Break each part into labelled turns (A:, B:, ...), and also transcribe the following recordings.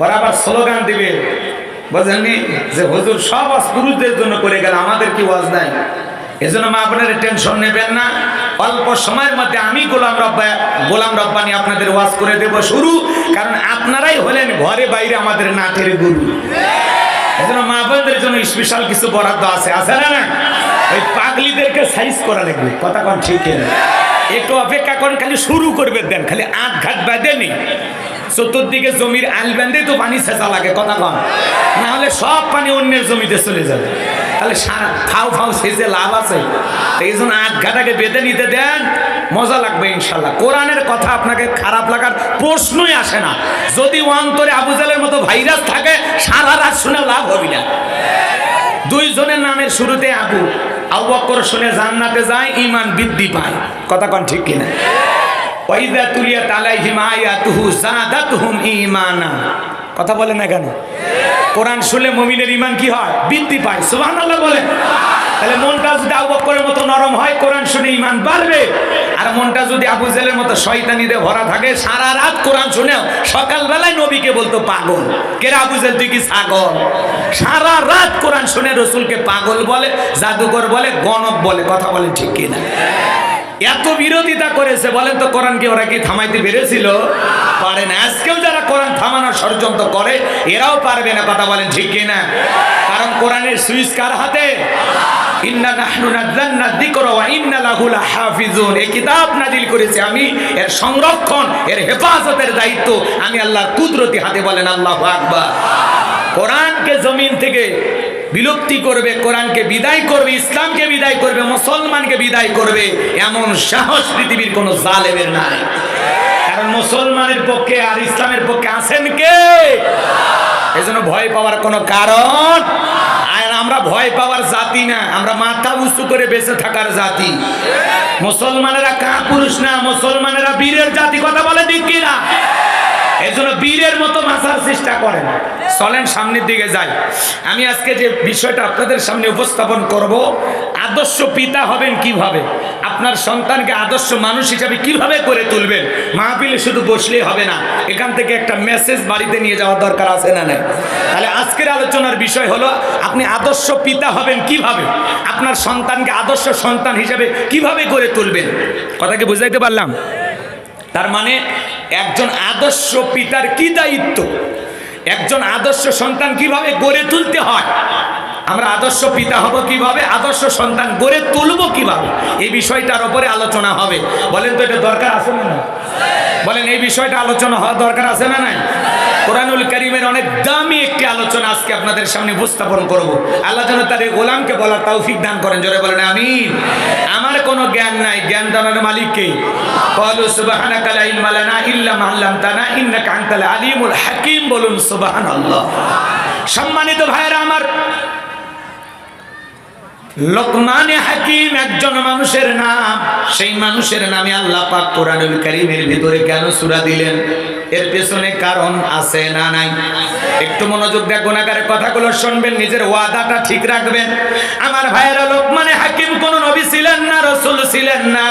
A: ওরা আবার স্লোগান দিবে। বোঝেননি? যে হুজুর সব আজ পুরুষদের জন্য করে গেল, আমাদের কি ওয়াজ নাই? এজন্য মা আপনারা টেনশন নেবেন না। অল্প সময়ের মধ্যে আমি গোলাম রব্বা গোলাম রব্বানি আপনাদের ওয়াজ করে দেব শুরু। কারণ আপনারাই হলেন ঘরে বাইরে আমাদের নাটের গুরু। এজন্য মা বোনদের জন্য স্পেশাল কিছু বরাদ্দ আছে। আছে না না ওই পাগলিদেরকে সাইজ করা লাগবে। কথা কোন ঠিক একটু অপেক্ষা করেন, খালি শুরু করবে দেন, খালি আট ঘাট বাঁধেনি। চতুর্দিকে জমির আল বেঁধে তো পানি ছেঁচা লাগে, কথা কন। না হলে সব পানি অন্যের জমিতে চলে যাবে। তাহলে সারা খাও খাও সেজে লাভ আছে। এই জন্য আট ঘাটাকে বেঁধে নিতে দেন, মজা লাগবে ইনশাল্লাহ। কোরআনের কথা আপনাকে খারাপ লাগার প্রশ্নই আসে না। যদি অন্তরে আবুজালের মতো ভাইরাস থাকে, সারা রাত শুনে লাভ হবি না। দুইজনের নামের শুরুতে আবু আবু শুনে জান্নাতে যায় ইমান বৃদ্ধি পায়। কথা কন ঠিক কিনা? কথা বলে না কেন? কোরআন শুনলে মুমিনের ইমান কি হয়? বৃদ্ধি পায়। সুবহানাল্লাহ বলে। তাহলে মনটা যদি আবু বকরের মতো নরম হয়, কোরআন শুনে ইমান বাড়বে। আর মনটা যদি আবু জেলের মতো শয়তানিতে ভরা থাকে, সারা রাত কোরআন শুনেও সকালবেলায় নবীকে বলতো পাগল। কেরা আবু জেল, তুই কি ছাগল? সারা রাত কোরআন শুনে রসুলকে পাগল বলে, জাদুকর বলে, গণক বলে, কথা বলে ঠিক কিনা? এত বিরোধিতা করেছে, বলেন তো কোরআন কি ওরা কি থামাইতে পেরেছিল? পারে না। আজকেও যারা কোরআন থামানোর ষড়যন্ত্র করে, এরাও পারবে না কথা বলেন ঠিক কিনা? কারণ কোরআনের সুইচ কার হাতে? করেছি আমি, এর সংরক্ষণ, এর হেফাজতের দায়িত্ব আমি আল্লাহর কুদরতি হাতে বলেন আল্লাহু আকবার। কোরআনকে জমিন থেকে বিলুপ্তি করবে, কোরআনকে বিদায় করবে, ইসলামকে বিদায় করবে, মুসলমানকে বিদায় করবে, এমন সাহস পৃথিবীর কোনো জালেমের নাই। কারণ মুসলমানের পক্ষে আর ইসলামের পক্ষে আছেন কে? এজন্য ভয় পাওয়ার কোনো কারণ? আর আমরা ভয় পাওয়ার জাতি না, আমরা মাথা উঁচু করে বেঁচে থাকার জাতি। মুসলমানেরা কা পুরুষ না, মুসলমানেরা বীরের জাতি, কথা বলে দিক কিনা? এই জন্য বীরের মতো বাঁচার চেষ্টা করেন। চলেন সামনের দিকে যাই। আমি আজকে যে বিষয়টা আপনাদের সামনে উপস্থাপন করব, আদর্শ পিতা হবেন কীভাবে? আপনার সন্তানকে আদর্শ মানুষ হিসাবে কীভাবে করে তুলবেন? মাহফিলে শুধু বসলেই হবে না, এখান থেকে একটা মেসেজ বাড়িতে নিয়ে যাওয়ার দরকার আছে না নাই? তাহলে আজকের আলোচনার বিষয় হলো, আপনি আদর্শ পিতা হবেন কীভাবে? আপনার সন্তানকে আদর্শ সন্তান হিসাবে কীভাবে করে তুলবেন? কথা কি বুঝাইতে পারলাম? তার মানে একজন আদর্শ পিতার কি দায়িত্ব? একজন আদর্শ সন্তান কীভাবে গড়ে তুলতে হয়? আমরা আদর্শ পিতা হব কীভাবে? আদর্শ সন্তান গড়ে তুলব কীভাবে? এই বিষয়টার ওপরে আলোচনা হবে। বলেন তো এটা দরকার আছে না বলেন, এই বিষয়টা আলোচনা হওয়া দরকার আছে না নাই? কোরআনুল করিমের অনেক দামি একটি আলোচনা আজকে আপনাদের সামনে উপস্থাপন করব। আল্লাহ যেন তার এই গোলামকে বলার তৌফিক দান করেন। জোরে বলেন আমি আমার কোনো জ্ঞান নাই, জ্ঞান দানের মালিককে। কলু সুবহানাকা লা ইলমা লানা ইল্লা মা আল্লামতানা, ইন্নাকা আনতাল আলিমুল হাকিম বলুন সুবহানাল্লাহ। সম্মানিত ভাইয়েরা, আমার লোকমানে হাকিম একজন মানুষের নাম। সেই মানুষের নামে আল্লাহ পাক কোরআনুল করিমের ভিতরে কেন সূরা দিলেন? এর পেছনে কারণ আছে না নাই? একটু মনোযোগ দিয়ে গুণাগারের কথাগুলো শুনবেন, নিজের ওয়াদাটা ঠিক রাখবেন। আমার ভাইয়েরা লোকমানে হাকিম, কোন নবী ছিলেন না, রসুল ছিলেন না।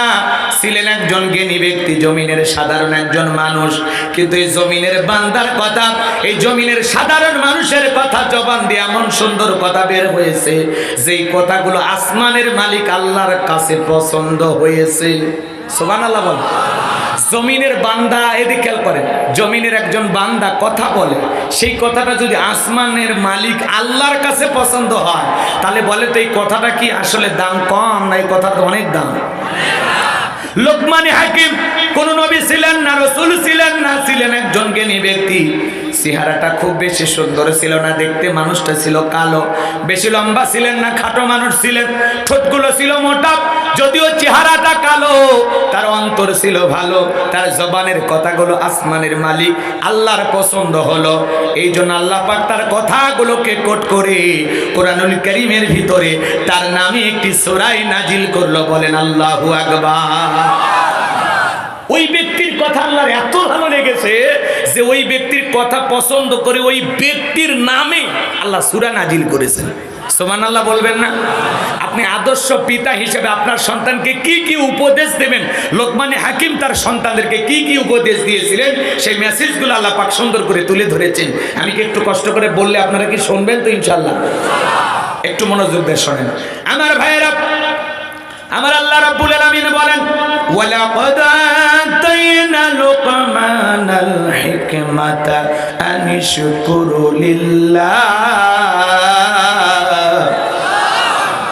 A: ছিলেন একজন জ্ঞানী ব্যক্তি, জমিনের সাধারণ একজন মানুষ। কিন্তু এই জমিনের বান্দার কথা, এই জমিনের সাধারণ মানুষের কথা জবান দিয়ে এমন সুন্দর কথা বের হয়েছে, যেই কথাগুলো আসমানের মালিক আল্লাহর কাছে পছন্দ হয়েছে। সোবান আল্লাহ জমিনের বান্দা এদিকে খেয়াল করেন জমিনের একজন বান্দা কথা বলে। সেই কথাটা যদি আসমানের মালিক আল্লাহর কাছে পছন্দ হয়, তাহলে বলে তো এই কথাটা কি আসলে দাম কম না এই কথাটা অনেক দাম? লোকমানি হাকিম কোন নবী ছিলেন না, রসুল ছিলেন না, ছিলেন একজন জ্ঞানী ব্যক্তি। চেহারাটা খুব বেশি সুন্দর ছিল না, দেখতে মানুষটা ছিল কালো। বেশি লম্বা ছিলেন না, খাটো মানুষ ছিলেন। ঠোঁটগুলো ছিল মোটা যদিও চেহারাটা কালো, তার অন্তর ছিল ভালো, তার জবানের কথাগুলো আসমানের মালিক, আল্লাহর পছন্দ হলো। এই জন্য আল্লাহ পাক তার কথাগুলোকে কোট করে কোরআনুল করিমের ভিতরে তার নামে একটি সোরাই নাজিল করল, বলেন আল্লাহু আকবার। ওই ব্যক্তির কথা আল্লাহর এত ভালো লেগেছে যে ওই ব্যক্তির কথা পছন্দ করে ওই ব্যক্তির নামে আল্লাহ সুরা নাজিল করেছেন। সোমান আল্লাহ বলবেন না? আপনি আদর্শ পিতা হিসেবে আপনার সন্তানকে কি কি উপদেশ দেবেন? লোকমানে হাকিম তার সন্তানদেরকে কি কি উপদেশ দিয়েছিলেন? সেই মেসেজগুলো আল্লাহ পাক সুন্দর করে তুলে ধরেছেন। আমি কি একটু কষ্ট করে বললে আপনারা কি শুনবেন তো ইনশাল্লাহ একটু মনোযোগ দিয়ে শোনেন। আমার ভাইয়েরা, আমার আল্লাহ রাব্বুল আলামিন বলেন, ওয়ালাকাদ আতাইনা লুকমানাল হিকমাতা আনিশকুরু লিল্লাহ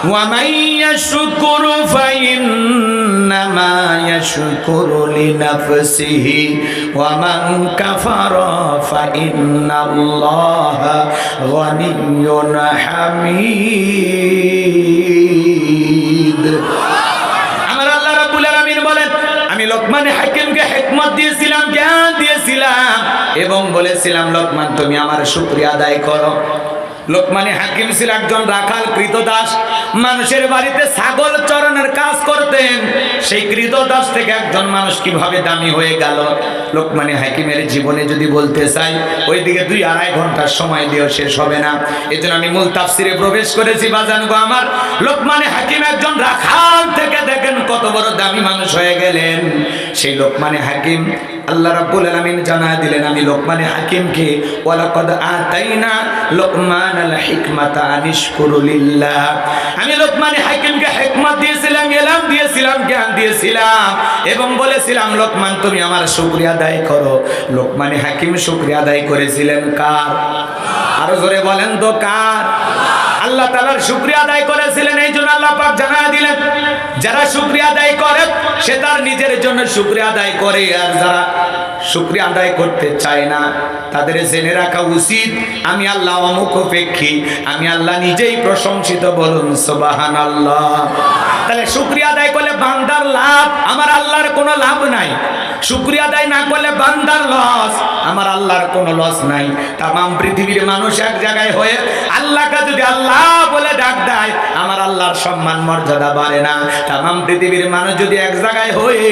A: ومن يشكر فإنما يشكر لنفسه ومن كفر فإن الله غني حميد আমার আল্লাহ রাব্বুল আলামিন বলেন আমি লোকমান হাকিমকে হিকমত দিয়েছিলাম, জ্ঞান দিয়েছিলাম এবং বলেছিলাম, লোকমান, তুমি আমার শুকরিয়া আদায় করো। লোকমানে হাকিম ছিল একজন রাখাল কৃতদাস মানুষের বাড়িতে ছাগল চরণের কাজ করতেন। সেই কৃতদাস থেকে একজন মানুষ কীভাবে দামি হয়ে গেল? লোকমানে হাকিমের জীবনে যদি বলতে চাই, ওইদিকে দুই আড়াই ঘণ্টার সময় দিয়েও শেষ হবে না। এই জন্য আমি মূল তাফসিরে প্রবেশ করেছি, বাজান আমার। লোকমানে হাকিম একজন রাখাল থেকে দেখেন কত বড় দামি মানুষ হয়ে গেলেন। সেই লোকমানে হাকিম আল্লাহ রাব্বুল আলামিন জানা দিলেন, আমি লোকমানে হাকিমকে, ওয়ালাকাদ আতাইনা আমি লোকমানে হাকিমকে হিকমত দিয়েছিলাম দিয়েছিলাম, জ্ঞান দিয়েছিলাম এবং বলেছিলাম, লোকমান, তুমি আমার শুকরিয়া আদায় করো। লোকমানে হাকিম শুকরিয়া আদায় করেছিলেন কার? আরও জোরে বলেন তো কার? আল্লাহ তালার শুক্রিয়া আদায় করেছিলেন এই জন্য আল্লাহ পাক জানা দিলেন, যারা শুক্রিয়া আদায় করে সে তার নিজের জন্য শুক্রিয়া আদায় করে, আর যারা শুক্রিয়া আদায় করতে চায় না, তাদের জেনে রাখা উচিত, আমি আল্লাহ অমুখ অপেক্ষী আমি আল্লাহ নিজেই প্রশংসিত বলুন সোবাহান আল্লাহ তাহলে শুক্রিয়া আদায় করলে বান্দার লাভ, আমার আল্লাহর কোনো লাভ নাই। শুক্রিয়া আদায় না করলে বান্দার লস, আমার আল্লাহর কোনো লস নাই। তাম পৃথিবীর মানুষ এক জায়গায় হয়ে আল্লাহকে যদি আল্লাহ বলে ডাক দেয়, আমার আল্লাহর সম্মান মর্যাদা বাড়ে না। তাম পৃথিবীর মানুষ যদি এক জায়গায় হয়ে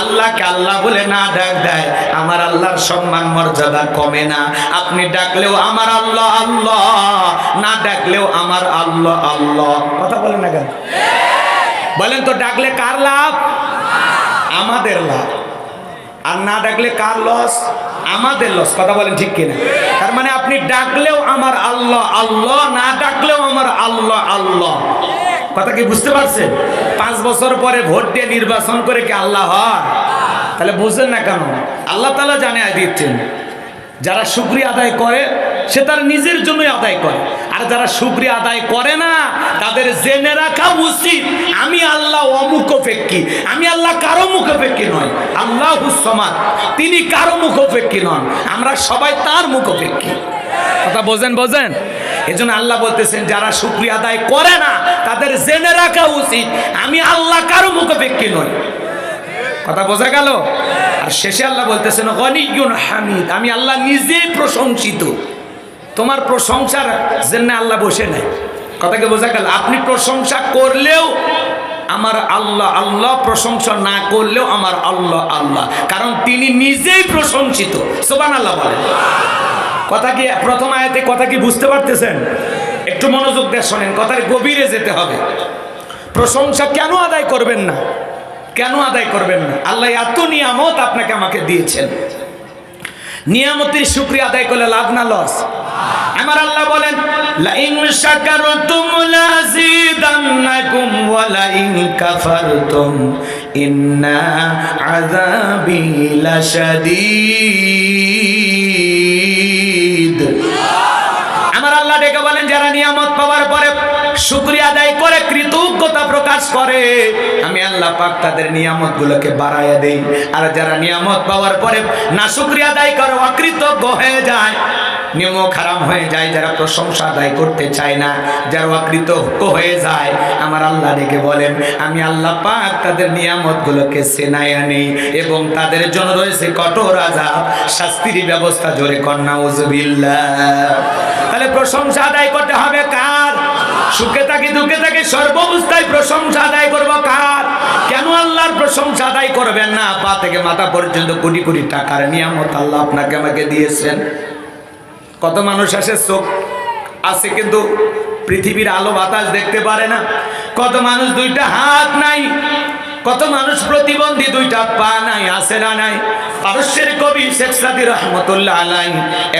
A: আল্লাহকে আল্লাহ বলে না ডাক দেয়, আমার আল্লাহর সম্মান মর্যাদা কমে না। আপনি ডাকলেও আমার আল্লাহ আল্লাহ। না ডাকলেও আমার আল্লাহ আল্লাহ। কথা বলেন না কেন? বলেন তো, ডাকলে কার লাভ? আমাদের লাভ। আর না ডাকলে কার লস? আমাদের লস, কথা বলেন ঠিক কিনা? তার মানে আপনি ডাকলেও আমার আল্লাহ আল্লাহ, না ডাকলেও আমার আল্লাহ আল্লাহ। কথা কি বুঝতে পারছেন? পাঁচ বছর পরে ভোট দিয়ে নির্বাচন করে কি আল্লাহ হয়? তাহলে বুঝলেন না কেন? আল্লাহ তালা জানে দিচ্ছেন। যারা শুক্রিয়া আদায় করে, সে তার নিজের জন্যই আদায় করে। আর যারা শুক্রিয়া আদায় করে না, তাদের জেনে রাখা উচিত, আমি আল্লাহ অমুখপেক্ষী, আমি আল্লাহ কারও মুখপেক্ষী নয় আল্লাহ হুসমাদ তিনি কারও মুখপেক্ষী নন, আমরা সবাই তার মুখপেক্ষী। কথা বোঝেন বোঝেন? এজন্য আল্লাহ বলতেছেন, যারা শুক্রিয়া আদায় করে না, তাদের জেনে রাখা উচিত, আমি আল্লাহ কারও মুখপেক্ষী নই। কথা বোঝা গেল? আর শেষে আল্লাহ বলতেছেন গনিগুন হামিদ আমি আল্লাহ নিজেই প্রশংসিত। তোমার প্রশংসার জন্য আল্লাহ বসে নাই। কথাকে বোঝা গেল, আপনি প্রশংসা করলেও আমার আল্লাহ আল্লাহ প্রশংসা না করলেও আমার আল্লাহ আল্লাহ। কারণ তিনি নিজেই প্রশংসিত। সোবান আল্লাহ বলেন। কথা কি, প্রথম আয়াতে কথা কি বুঝতে পারতেছেন? একটু মনোযোগ দিয়ে শোনেন, কথার গভীরে যেতে হবে। প্রশংসা কেন আদায় করবেন না? কেন আদায় করবেন না? আল্লাহ এত নিয়ামত আপনাকে আমাকে দিয়েছেন। নিয়ামতের শুক্রিয়া আদায় করলে লাভ না লস? আমার আল্লাহ বলেন, লাইন লাইন ইন্না আমার আল্লাহ ডেকে বলেন, যারা নিয়ামত পাওয়ার পরে শুক্রিয়া আদায় করে কৃতজ্ঞতা প্রকাশ করে। আমি আল্লাহ পাক তাদের নিয়ামত গুলোকে বাড়াইয়া দেই। আর যারা নিয়ামত পাওয়ার পরে না শুক্রিয়া আদায় করে, অকৃতজ্ঞ হয়ে যায়। নিয়ম খারাপ হয়ে যায়, যারা প্রশংসা আদায় করতে চায় না, যারা অকৃতজ্ঞ হয়ে যায়। আমার আল্লাহ ডেকে বলেন, আমি আল্লাহ পাক তাদের নিয়ামত গুলোকে সেনাইয়া নেই এবং তাদের জন্য রয়েছে কঠোর আজাব শাস্তির ব্যবস্থা। জোরে কন্যা উজবিল্লা তাহলে প্রশংসা আদায় করতে হবে কার? সুখে থাকি, দুঃখে থাকি, সর্বাবস্থায় প্রশংসা আদায় করব কার? কেন আল্লাহর প্রশংসা আদায় করবেন না? পা থেকে মাথা পর্যন্ত কোটি কোটি টাকার নিয়ামত আল্লাহ আপনাকে আমাকে দিয়েছেন। কত মানুষ আসে চোখ আছে কিন্তু পৃথিবীর আলো বাতাস দেখতে পারে না। কত মানুষ দুইটা হাত নাই, কত মানুষ প্রতিবন্ধী দুইটা পা নাই আসে না নাই? পারস্যের কবি শেখ সাদি রহমতুল্লাহ আলাই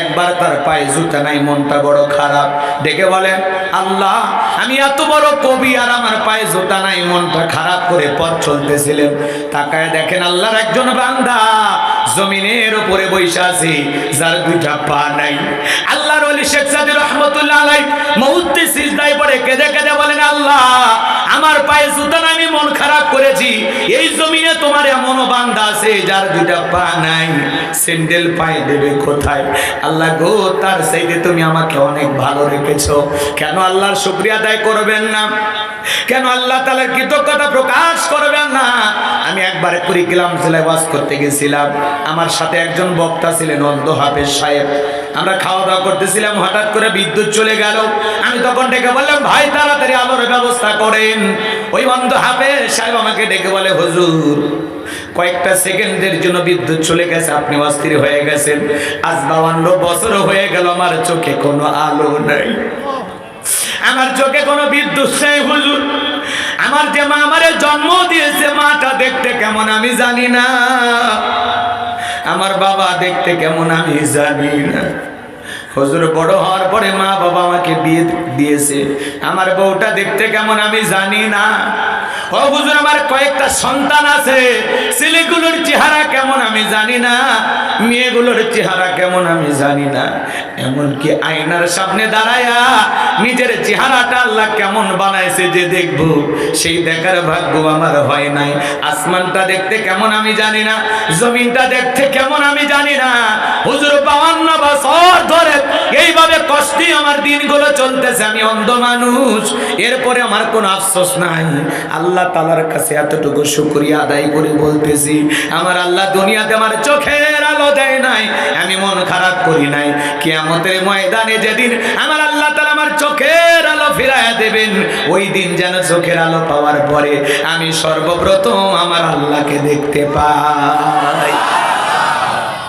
A: একবার তার পায়ে জুতা নাই, মনটা বড় খারাপ। ডেকে বলেন, আল্লাহ, আমি এত বড় কবি আর আমার পায়ে জুতা নাই, মনটা খারাপ করে পথ চলতেছিলেন। তাকায় দেখেন আল্লাহর একজন বান্দা জমিনের উপরে বৈশা আছে, যার দুইটা পা নাই। আল্লাহর ওলি শেখ সাদি রহমতুল্লাহ আলাই মুহূর্তে সিজদায় পড়ে কেঁদে কেঁদে বলেন, আল্লাহ, আমার পায়ে জুতা নাই মন খারাপ করেছি। এই জমিনে তোমার এমন বান্দা আছে যার দুইটা পা নাই, স্যান্ডেল পায়ে দেবে কোথায়? আল্লাহ গো, তার সাইডে তুমি আমাকে অনেক ভালো রেখেছো। কেন আল্লাহর শুক্রিয়া আদায় করবেন না? কেন আল্লাহ তালার কৃতজ্ঞতা প্রকাশ করবেন না? আমি একবার কুড়িগ্রাম জেলায় বাস করতে গেছিলাম। আমার সাথে একজন বক্তা ছিলেন অন্ধ হাফেজ সাহেব। আমরা খাওয়া দাওয়া করতেছিলাম, হঠাৎ করে বিদ্যুৎ চলে গেল। আমি তখন ডেকে বললাম, ভাই, তাড়াতাড়ি আলোর ব্যবস্থা করেন। ওই অন্ধ হাফেজ সাহেব আমাকে ডেকে বলে, হুজুর, কয়েকটা সেকেন্ডের জন্য বিদ্যুৎ চলে গেছে, আপনি অস্থির হয়ে গেছেন। আজ বাবান্ন বছর হয়ে গেল, আমার চোখে কোনো আলো নাই। আমার চোখে কোনো বিদ্যুৎ নেই, হুজুর। আমার যে মা আমারে জন্ম দিয়েছে, মাটা দেখতে কেমন আমি জানি না। আমার বাবা দেখতে কেমন আমি জানি না। হজুর বড় হওয়ার পরে মা বাবা আমাকে বিয়ে দিয়েছে। আমার বউটা দেখতে কেমন আমি জানি না। ও হুজুর, আমার কয়েকটা সন্তান আছে। ছেলেগুলোর চেহারা কেমন আমি জানি না, মেয়েগুলোর চেহারা কেমন আমি জানি না। এমনকি আয়নার সামনে দাঁড়ায়া নিজের চেহারাটা আল্লাহ কেমন বানাইছে যে দেখব, সেই দেখার ভাগ্য আমার হয় নাই। আসমানটা দেখতে কেমন আমি জানি না, জমিনটা দেখতে কেমন আমি জানি না। হুজুর, বাউান্ন বছর ধরে দিনগুলো চলতেছে আমি অন্ধ মানুষ, এরপরে আমার কোনো আফসোস নাই। আল্লাহ তালার কাছে এতটুকু শুক্রিয়া আদায় করে বলতেছি, আমার আল্লাহ দুনিয়াতে আমার চোখের আলো দেয় নাই, আমি মন খারাপ করি নাই। কিয়ামতের ময়দানে যেদিন আমার আল্লাহ তালা আমার চোখের আলো ফিরাইয়া দেবেন, ওই দিন যেন চোখের আলো পাওয়ার পরে আমি সর্বপ্রথম আমার আল্লাহকে দেখতে পাই।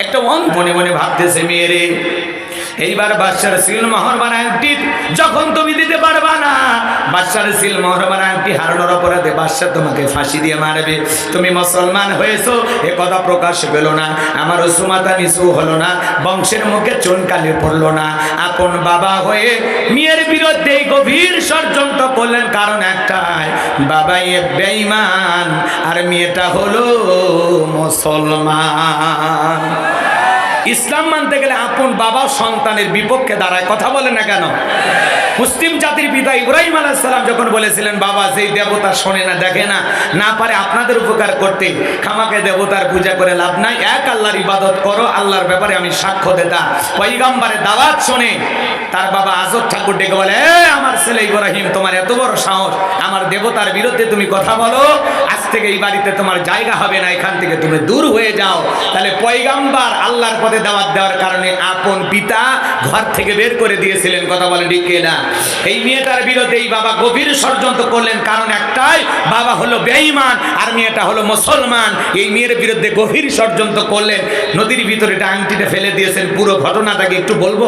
A: একটা মন মনে মনে ভাবতেছে, মেয়েরে এইবার বাচ্চার সিল মোহর বানায়টি যখন তুমি দিতে পারবা না, বাদশার সিল মোহর বানায়টি হারানোর অপরাধে বাদশা তোমাকে ফাঁসি দিয়ে মারবে। তুমি মুসলমান হয়েছো, এ কথা প্রকাশ পেল না, আমার সুমাতা নিচু হলো না, বংশের মুখে চুনকালি পড়ল না। আপন বাবা হয়ে মেয়ের বিরুদ্ধে গভীর ষড়যন্ত্র করলেন, কারণ একটাই, বাবাই বেঈমান, আর মেয়েটা হলো মুসলমান। ইসলাম মানতে গেলে আপন বাবা সন্তানের বিপক্ষে দাঁড়ায়, কথা বলে না কেন? মুসলিম জাতির পিতা ইব্রাহিম আলাইসাল্লাম যখন বলেছিলেন, বাবা, যেই দেবতা শোনে না, দেখে না না পারে আপনাদের উপকার করতে খামাকে দেবতার পূজা করে লাভ নাই, এক আল্লাহর ইবাদত করো, আল্লাহর ব্যাপারে আমি সাক্ষ্য দেতা। পৈগম্বারে দাওয়াত শোনে, তার বাবা আজব ঠাকুর ডেকে বলে আমার ছেলে ইব্রাহিম, তোমার এত বড় সাহস, আমার দেবতার বিরুদ্ধে তুমি কথা বলো থেকে এই বাড়িতে তোমার জায়গা হবে না, এখান থেকে তুমি দূর হয়ে যাও। তাহলে পয়গাম্বার আল্লাহর পথে দাওয়াত দেওয়ার কারণে আপন পিতা ঘর থেকে বের করে দিয়েছিলেন, কথা বলে ঠিক না এই মেয়েটার বিরুদ্ধে এই বাবা গভীর ষড়যন্ত্র করলেন, কারণ একটাই, বাবা হলো বেঈমান আর মেয়েটা হলো মুসলমান। এই মেয়ের বিরুদ্ধে গভীর ষড়যন্ত্র করলেন, নদীর ভিতরে এটা আংটিটা ফেলে দিয়েছেন, পুরো ঘটনাটাকে একটু বলব?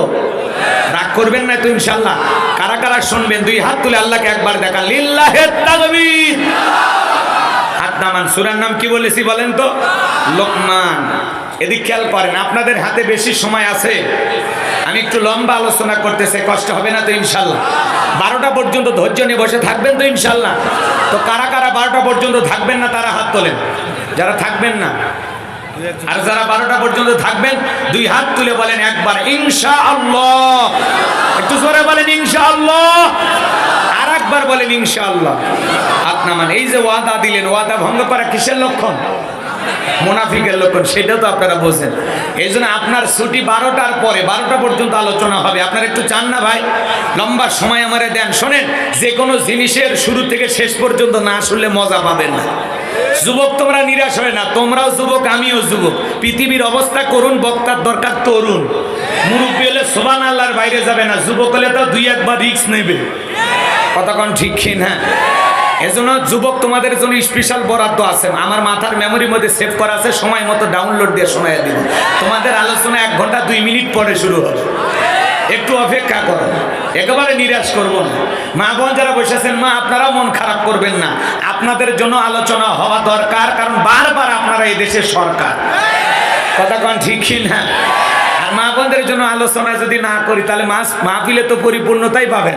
A: রাগ করবেন না তো ইনশাল্লাহ কারা কারা শুনবেন, দুই হাত তুলে আল্লাহকে একবার দেখা। লিল্লাহে তাকবীর। নামান সুরার নাম কি বলেছি বলেন তো? লোকমান। এদিক খেয়াল করেন, আপনাদের হাতে বেশি সময় আছে। আমি একটু লম্বা আলোচনা করতেছে, কষ্ট হবে না তো ইনশাল্লাহ। বারোটা পর্যন্ত ধৈর্য নিয়ে বসে থাকবেন তো ইনশাল্লাহ। তো কারা কারা বারোটা পর্যন্ত থাকবেন না, তারা হাত তোলেন। যারা থাকবেন না, আর যারা বারোটা পর্যন্ত থাকবেন, দুই হাত তুলে বলেন একবার ইনশা আল্লাহ একটু জোরে বলেন ইনশা আল্লাহ আর একবার বলেন ইনশা আল্লাহ আপনার মানে এই যে ওয়াদা দিলেন, ওয়াদা ভঙ্গ করা কিসের লক্ষণ? মোনাফিকের লক্ষণ সেটা তো আপনারা বোঝেন। এই জন্য আপনার ছুটি বারোটার পরে, বারোটা পর্যন্ত আলোচনা হবে। আপনারা একটু চান না ভাই? লম্বা সময় আমারে দেন। শোনেন, যে কোনো জিনিসের শুরু থেকে শেষ পর্যন্ত না শুনলে মজা পাবেন না। যুবক তোমরা নিরাশ হয় না, তোমরাও যুবক, আমিও যুবক। পৃথিবীর অবস্থা করুন, বক্তার দরকার তরুণ। মুরব্বী হলে সোবান আল্লাহর বাইরে যাবে না, যুবক হলে তো দুই একবার রিক্স নেবে কতক্ষণ ঠিক না এজন্য যুবক তোমাদের জন্য স্পেশাল বরাদ্দ আছে। আমার মাথার মেমোরির মধ্যে সেভ করা আছে, সময় মতো ডাউনলোড দিয়ে শোনায় দিব। তোমাদের আলোচনা এক ঘণ্টা, দুই মিনিট পরে শুরু হবে। একটু অপেক্ষা করো। একেবারে নিরাশ করব না। মা বোন যারা বসেছেন মা, আপনারাও মন খারাপ করবেন না। আপনাদের জন্য আলোচনা হওয়া দরকার, কারণ বারবার আপনারা এই দেশের সরকার। কতক্ষণ ঠিক কি না? আর মা বোনদের জন্য আলোচনা যদি না করি, তাহলে মাস মাহফিলে তো পরিপূর্ণতাই পাবেন।